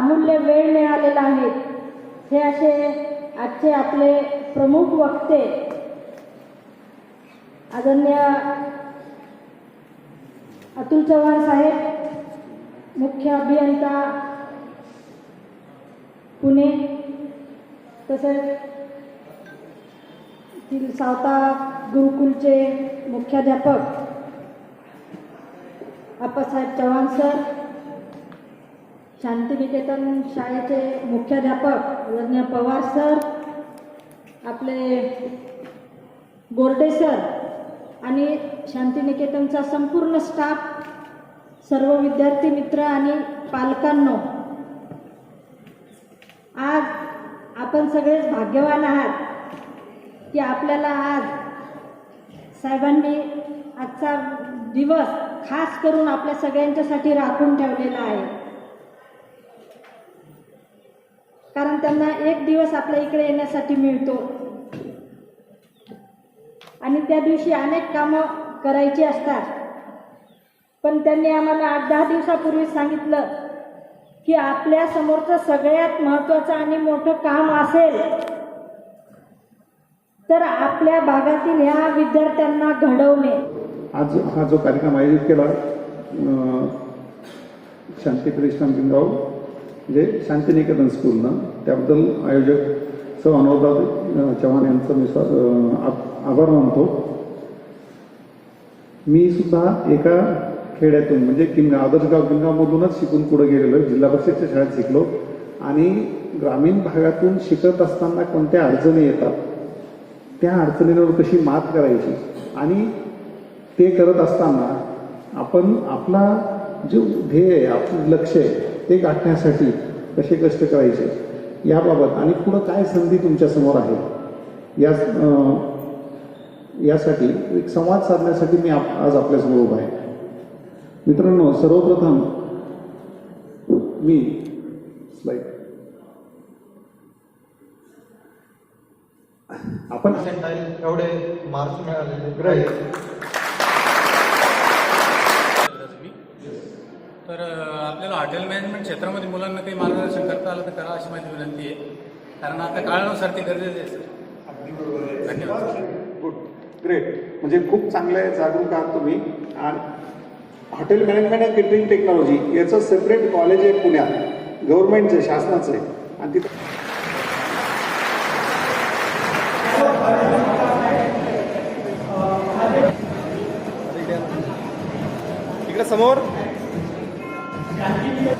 अमूल्य वेळ मिळालेला आहे. हे असे आजचे आपले प्रमुख वक्ते आदरणीय अतुल चव्हाण साहेब मुख्य अभियंता पुणे तसेच सावता गुरुकुलचे मुख्याध्यापक आप्पासाहेब चव्हाण सर शांतिनिकेतन शाळेचे मुख्याध्यापक आदरणीय पवार सर आपले गोरडे सर आणि शांतिनिकेतनचा संपूर्ण स्टाफ सर्व विद्यार्थी मित्र आणि पालकांनो. आज आपण सगळेच भाग्यवान आहात की आपल्याला आज साहेबांनी आजचा दिवस खास करून आपल्या सगळ्यांच्यासाठी राखून ठेवलेला आहे. कारण त्यांना एक दिवस आपल्या इकडे येण्यासाठी मिळतो. आणि त्या दिवशी अनेक कामं करायची असतात. पण त्यांनी आम्हाला आठ दहा दिवसापूर्वी सांगितलं की आपल्या समोरचं सगळ्यात महत्त्वाचं आणि मोठं काम असेल तर आपल्या भागातील ह्या विद्यार्थ्यांना घडवणे. आज हा जो कार्यक्रम आयोजित केला शांती प्रतिष्ठान जे म्हणजे शांतिनिकेतन स्कूलनं त्याबद्दल आयोजक सौ अनुराधा चव्हाण यांचा मी आभार मानतो मी सुद्धा एका खेड्यातून म्हणजे किन आदर्शगाव किनगावमधूनच शिकून पुढे गेलेलो आहे. जिल्हा परिषदच्या शाळेत शिकलो आणि ग्रामीण भागातून शिकत असताना कोणत्या अडचणी येतात त्या अडचणींवर कशी मात करायची आणि ते करत असताना आपण आपला जो ध्येय आहे आपलं लक्ष आहे ते गाठण्यासाठी कसे कष्ट करायचे याबाबत आणि पुढं काय संधी तुमच्यासमोर आहे? या यासाठी एक संवाद साधण्यासाठी मी आप आज आपल्यासमोर उभा आहे. मित्रांनो सर्वप्रथम मी स्लाईड आपण एवढे मार्क्स मिळालेले. Great. मी तर अ, आपल्याला हॉटेल मॅनेजमेंट क्षेत्रामध्ये मुलांना काही मार्गदर्शन करता आलं तर करा अशी माझी विनंती आहे. कारण आता काळानुसार ते गरजेचे आहे सर. धन्यवाद. गुड ग्रेट म्हणजे खूप चांगले जागरूक आहात तुम्ही. आणि hotel management and catering technology याचं सेपरेट कॉलेज आहे पुण्यात. गव्हर्नमेंटचं शासनाचं आहे. आणि तिथं इकडे समोर. Thank you.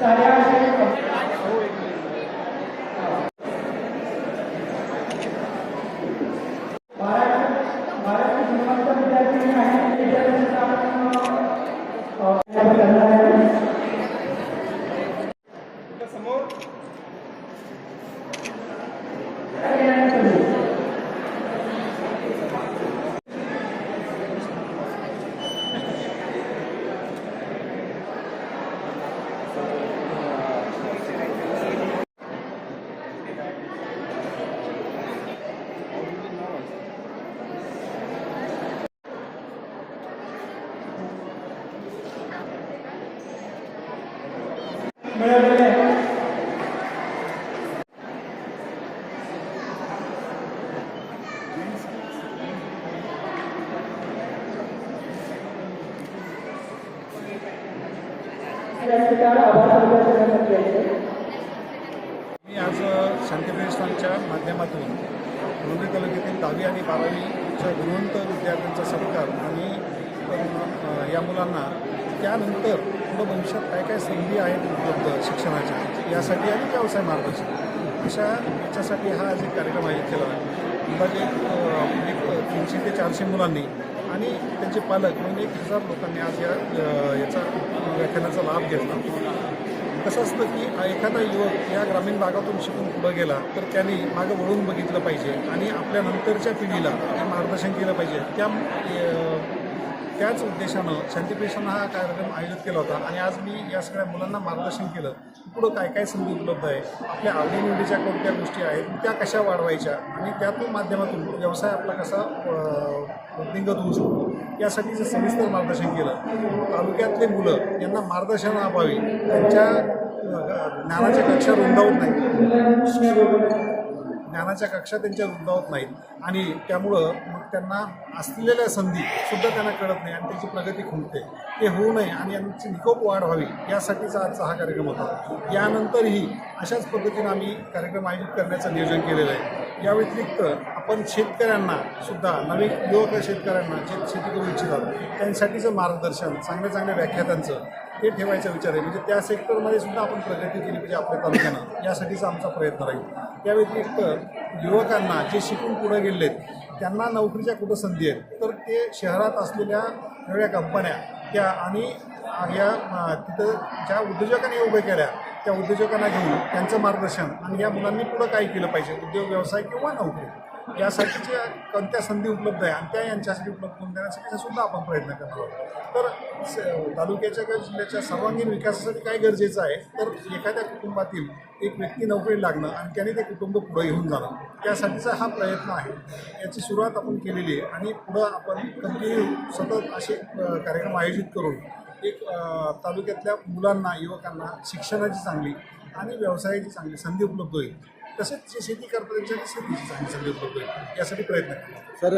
साढ़े आठ मी आज शांती प्रतिष्ठानच्या माध्यमातून लोणी तालुक्यातील दहावी आणि बारावीच्या गुणवंत विद्यार्थ्यांचा सत्कार आणि या मुलांना त्यानंतर पुढं भविष्यात काय काय संधी आहेत उपलब्ध शिक्षणाच्या यासाठी आणि व्यवसाय मार्गदर्शन अशा याच्यासाठी हा आज एक कार्यक्रम आयोजित केला आहे अंदाजे एक तीनशे ते चारशे मुलांनी आणि त्यांचे पालक म्हणून एक हजार लोकांनी आज या याचा व्याख्यानाचा लाभ घेतला. कसं असतं की एखादा युवक या ग्रामीण भागातून शिकून पुढं गेला तर त्यांनी मागं वळून बघितलं पाहिजे आणि आपल्या नंतरच्या पिढीला मार्गदर्शन केलं पाहिजे. त्या त्याच उद्देशानं शांतीप्रेषण हा कार्यक्रम आयोजित केला होता आणि आज मी या सगळ्या मुलांना मार्गदर्शन केलं. पुढं काय काय संधी उपलब्ध आहे? आपल्या आवडीनिवडीच्या कोणत्या गोष्टी आहेत? त्या कशा वाढवायच्या? आणि त्यातून माध्यमातून व्यवसाय आपला कसा वृद्धिंगत होऊ शकतो? यासाठीचं सविस्तर मार्गदर्शन केलं तालुक्यातले मुलं यांना मार्गदर्शनाअभावी त्यांच्या ज्ञानाच्या कक्षा रुंदावत नाही ज्ञानाच्या कक्षा त्यांच्या रुंदावत नाहीत. आणि त्यामुळं मग त्यांना असलेल्या संधी सुद्धा त्यांना कळत नाही आणि त्याची प्रगती खुंटते. ते होऊ नये आणि यांची निकोप वाढ व्हावी यासाठीचा आजचा हा कार्यक्रम होता. यानंतरही अशाच पद्धतीनं आम्ही कार्यक्रम आयोजित करण्याचं नियोजन केलेलं आहे. या व्यतिरिक्त आपण शेतकऱ्यांना सुद्धा नवीन युवक शेतकऱ्यांना जे शेती करू इच्छितात त्यांसाठीचं मार्गदर्शन चांगल्या चांगल्या व्याख्यातांचं ते ठेवायचा विचार आहे. म्हणजे त्या सेक्टरमध्ये सुद्धा आपण प्रगती केली पाहिजे आपल्या तालुक्यानं यासाठीचा आमचा प्रयत्न राहील. त्या व्यतिरिक्त युवकांना जे शिकून पुढे गेलेत त्यांना नोकरीच्या कुठं संधी आहेत तर ते शहरात असलेल्या वेगळ्या कंपन्या त्या आणि या तिथं ज्या उद्योजकांनी उभ्या केल्या त्या उद्योजकांना घेऊन त्यांचं मार्गदर्शन आणि या मुलांनी पुढं काय केलं पाहिजे? उद्योग व्यवसाय किंवा नोकरी? यासाठीच्या कोणत्या संधी उपलब्ध आहे? आणि त्या यांच्यासाठी उपलब्ध करून देण्यासाठी सुद्धा आपण प्रयत्न करतो तर स- तालुक्याच्या किंवा जिल्ह्याच्या सर्वांगीण विकासासाठी काय गरजेचं आहे? तर एखाद्या कुटुंबातील एक व्यक्ती नोकरी लागणं आणि त्याने ते कुटुंब पुढे घेऊन जाणं त्यासाठीचा हा प्रयत्न आहे. याची सुरुवात आपण केलेली आहे आणि पुढं आपण कंटिन्यू सतत असे कार्यक्रम आयोजित करून एक तालुक्यातल्या मुलांना युवकांना शिक्षणाची चांगली आणि व्यवसायाची चांगली संधी उपलब्ध होईल. तसेच जे शेती करतात त्यांच्यासाठी शेतीची चांगली संधी उपलब्ध होईल. यासाठी प्रयत्न सर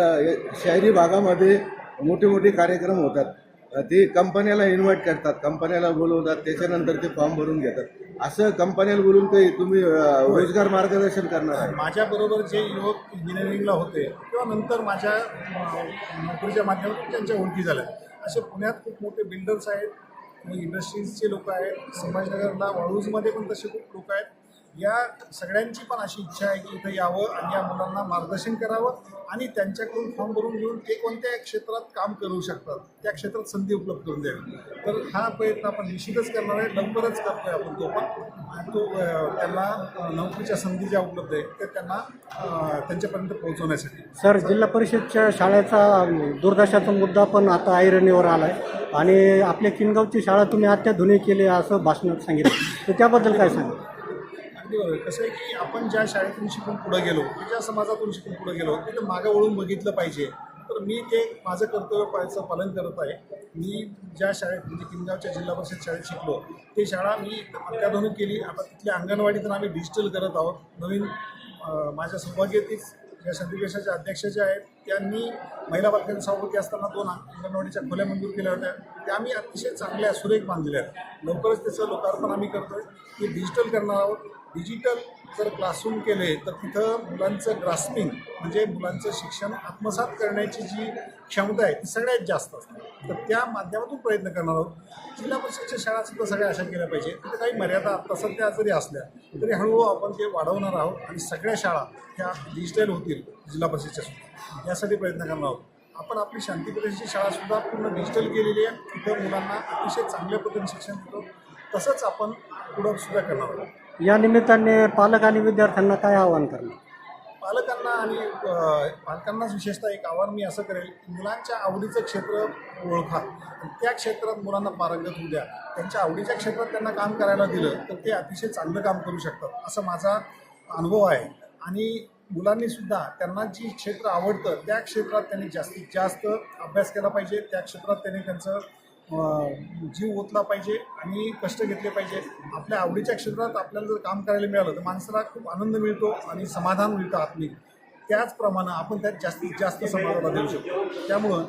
शहरी भागामध्ये मोठे मोठे कार्यक्रम होतात. ते कंपन्याला इन्व्हाइट करतात. कंपन्याला बोलवतात. त्याच्यानंतर ते फॉर्म भरून घेतात. असं कंपन्याला बोलून काही तुम्ही रोजगार मार्गदर्शन करणार आहे? माझ्याबरोबर जे युवक इंजिनिअरिंगला होते किंवा नंतर माझ्या नोकरीच्या माध्यमातून त्यांच्या ओळखी झाल्या. असे पुण्यात खूप मोठे बिल्डर्स आहेत. इंडस्ट्रीजचे लोक आहेत. समाजनगरला वाळूजमध्ये पण तसे खूप लोक आहेत. या सगळ्यांची पण अशी इच्छा आहे की इथं यावं आणि या मुलांना मार्गदर्शन करावं आणि त्यांच्याकडून फॉर्म भरून घेऊन ते कोणत्या क्षेत्रात काम करू शकतात. त्या क्षेत्रात संधी उपलब्ध करून द्यावी. तर हा प्रयत्न आपण निश्चितच करणार आहे. लवकरच करतोय आपण तो पण. आणि तो त्यांना नोकरीच्या संधी ज्या उपलब्ध आहेत त्या त्यांना त्यांच्यापर्यंत पोहोचवण्यासाठी. सर जिल्हा परिषदच्या शाळेचा दुर्दशाचा मुद्दा पण आता ऐरणीवर आला आहे आणि आपल्या किनगावची शाळा तुम्ही अत्याधुनिक केली असं भाषणात सांगितलं. तर त्याबद्दल काय सांगा अगदी बरोबर. कसं आहे की आपण ज्या शाळेतून शिकून पुढे गेलो ज्या समाजातून शिकून पुढे गेलो तिथं मागं वळून बघितलं पाहिजे. तर मी ते माझं कर्तव्य पाहायचं पालन करत आहे. मी ज्या शाळेत म्हणजे किनगावच्या जिल्हा परिषद शाळेत शिकलो ते शाळा मी अत्याधुनिक केली. आता तिथल्या अंगणवाडीतून आम्ही डिजिटल करत आहोत. नवीन माझ्या सौभाग्यातील ज्या संधिवेशाच्या अध्यक्ष ज्या आहेत त्यांनी महिला बालकांची सभापती असताना दोन अंगणवाडीच्या खोल्या मंजूर केल्या होत्या. त्या आम्ही अतिशय चांगल्या सुरेख बांधलेल्या आहेत. लवकरच त्याचं लोकार्पण आम्ही करतोय. की डिजिटल करणार आहोत. डिजिटल जर क्लासरूम केले तर तिथं मुलांचं ग्रास्पिंग म्हणजे मुलांचं शिक्षण आत्मसात करण्याची जी क्षमता आहे ती सगळ्यात जास्त असते. तर त्या माध्यमातून प्रयत्न करणार आहोत. जिल्हा परिषदच्या शाळा सुद्धा सगळ्या अशा केल्या पाहिजे. तिथे काही मर्यादा आता सध्या जरी असल्या तरी हळूहळू आपण ते वाढवणार आहोत आणि सगळ्या शाळा ह्या डिजिटल होतील जिल्हा परिषदच्या सुद्धा. यासाठी प्रयत्न करणार आहोत. आपण आपली शांती शाळासुद्धा पूर्ण डिजिटल केलेली आहे. तिथं मुलांना अतिशय चांगल्या पद्धतीने शिक्षण देतो. तसंच आपण पुढं सुद्धा करणार आहोत. या निमित्ताने पालक आणि विद्यार्थ्यांना काय आवाहन करणार? पालकांना आणि पालकांनाच विशेषतः एक आव्हान मी असं करेल की मुलांच्या आवडीचं क्षेत्र ओळखा. त्या क्षेत्रात मुलांना पारंगत होऊ द्या. त्यांच्या आवडीच्या क्षेत्रात त्यांना काम करायला दिलं तर ते अतिशय चांगलं काम करू शकतात असा माझा अनुभव आहे. आणि मुलांनी सुद्धा त्यांना जी क्षेत्र आवडतं त्या क्षेत्रात त्यांनी जास्तीत जास्त अभ्यास केला पाहिजे. त्या क्षेत्रात त्यांनी त्यांचं जीव ओतला पाहिजे आणि कष्ट घेतले पाहिजे. आपल्या आवडीच्या क्षेत्रात आपल्याला जर काम करायला मिळालं तर माणसाला खूप आनंद मिळतो आणि समाधान मिळतं आत्मिक. त्याचप्रमाणे आपण त्यात जास्तीत जास्त समाधान देऊ शकतो. त्यामुळं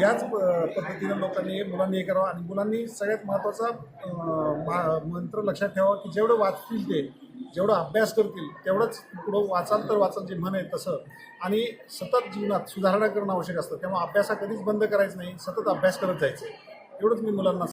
याच प- पद्धतीनं लोकांनी मुलांनी हे करावं आणि मुलांनी सगळ्यात महत्त्वाचा मा- मंत्र लक्षात ठेवा की जेवढं वाचतील ते जेवढं अभ्यास करतील तेवढंच पुढं वाचाल तर वाचाल जे म्हण आहे तसं. आणि सतत जीवनात सुधारणा करणं आवश्यक असतं. त्यामुळे अभ्यासा कधीच बंद करायचं नाही सतत अभ्यास करत जायचं. एवढंच मी मुलांना